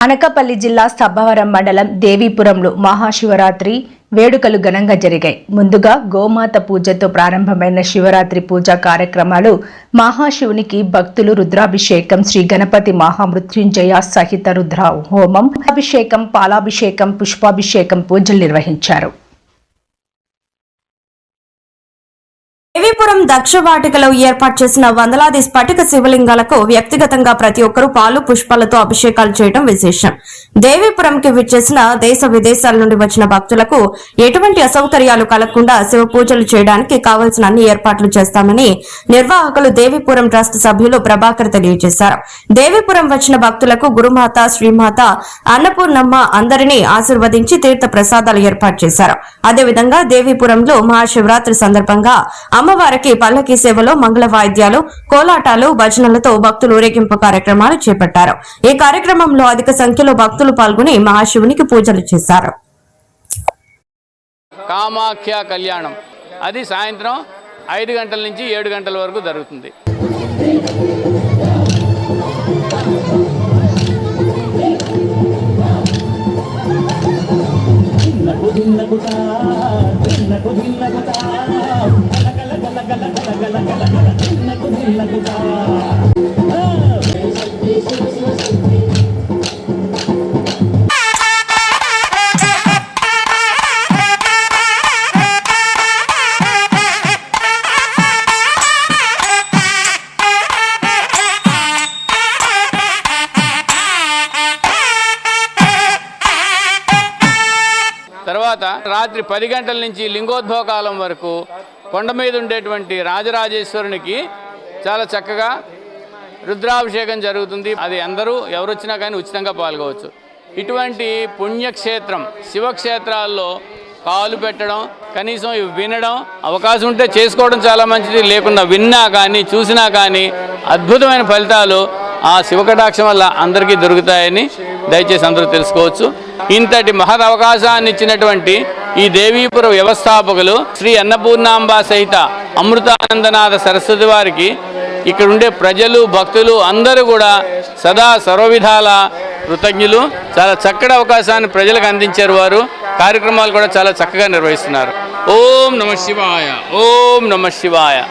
అనకపల్లి జిల్లా సబ్బవరం మండలం దేవీపురంలో మహాశివరాత్రి వేడుకలు ఘనంగా జరిగాయి. ముందుగా గోమాత పూజతో ప్రారంభమైన శివరాత్రి పూజా కార్యక్రమాలు మహాశివునికి భక్తులు రుద్రాభిషేకం శ్రీ గణపతి మహామృత్యుంజయ సహిత రుద్ర హోమం అభిషేకం పాలాభిషేకం పుష్పాభిషేకం పూజలు నిర్వహించారు. దేవీపురం దక్ష వాటికలో ఏర్పాటు చేసిన వందలాది స్ఫటిక శివలింగాలకు వ్యక్తిగతంగా ప్రతి ఒక్కరూ పాలు పుష్పాలతో అభిషేకాలు చేయడం విశేషం. దేవీపురంకి విచ్చేసిన దేశ విదేశాల నుండి వచ్చిన భక్తులకు ఎటువంటి అసౌకర్యాలు కలగకుండా శివ పూజలు చేయడానికి కావలసిన అన్ని ఏర్పాట్లు చేస్తామని నిర్వాహకులు దేవీపురం ట్రస్ట్ సభ్యులు ప్రభాకర్ తెలియజేశారు. దేవీపురం వచ్చిన భక్తులకు గురుమాత శ్రీమాత అన్నపూర్ణమ్మ అందరినీ ఆశీర్వదించి తీర్థ ప్రసాదాలు ఏర్పాటు చేశారు. అదేవిధంగా దేవీపురంలో మహాశివరాత్రి సందర్భంగా అమ్మ అమ్మవారికి పల్లకి సేవలో మంగళ వాయిద్యాలు కోలాటాలు భజనలతో భక్తులు ఊరేగింపు కార్యక్రమాలు చేపట్టారు. ఈ కార్యక్రమంలో అధిక సంఖ్యలో భక్తులు పాల్గొని మహాశివునికి పూజలు చేశారు. కామాఖ్య కళ్యాణం. అది సాయంత్రం ఐదు గంటల నుంచి ఏడు గంటల వరకు జరుగుతుంది. తర్వాత రాత్రి పది గంటల నుంచి లింగోద్భవ కాలం వరకు కొండ మీద ఉండేటువంటి రాజరాజేశ్వరునికి చాలా చక్కగా రుద్రాభిషేకం జరుగుతుంది. అది అందరూ ఎవరు వచ్చినా కానీ ఉచితంగా పాల్గొవచ్చు. ఇటువంటి పుణ్యక్షేత్రం శివక్షేత్రాల్లో కాలు పెట్టడం కనీసం ఇవి వినడం అవకాశం ఉంటే చేసుకోవడం చాలా మంచిది. లేకుండా విన్నా కానీ చూసినా కానీ అద్భుతమైన ఫలితాలు ఆ శివకటాక్షం వల్ల అందరికీ దొరుకుతాయని దయచేసి అందరూ తెలుసుకోవచ్చు. ఇంతటి మహద్ అవకాశాన్ని ఇచ్చినటువంటి ఈ దేవీపుర వ్యవస్థాపకులు శ్రీ అన్నపూర్ణాంబ సహిత అమృతానందనాథ సరస్వతి వారికి ఇక్కడ ఉండే ప్రజలు భక్తులు అందరూ కూడా సదా సర్వవిధాల కృతజ్ఞులు. చాలా చక్కటి అవకాశాన్ని ప్రజలకు అందించారు వారు. కార్యక్రమాలు కూడా చాలా చక్కగా నిర్వహిస్తున్నారు. ఓం నమ శివాయ ఓం నమ శివాయ.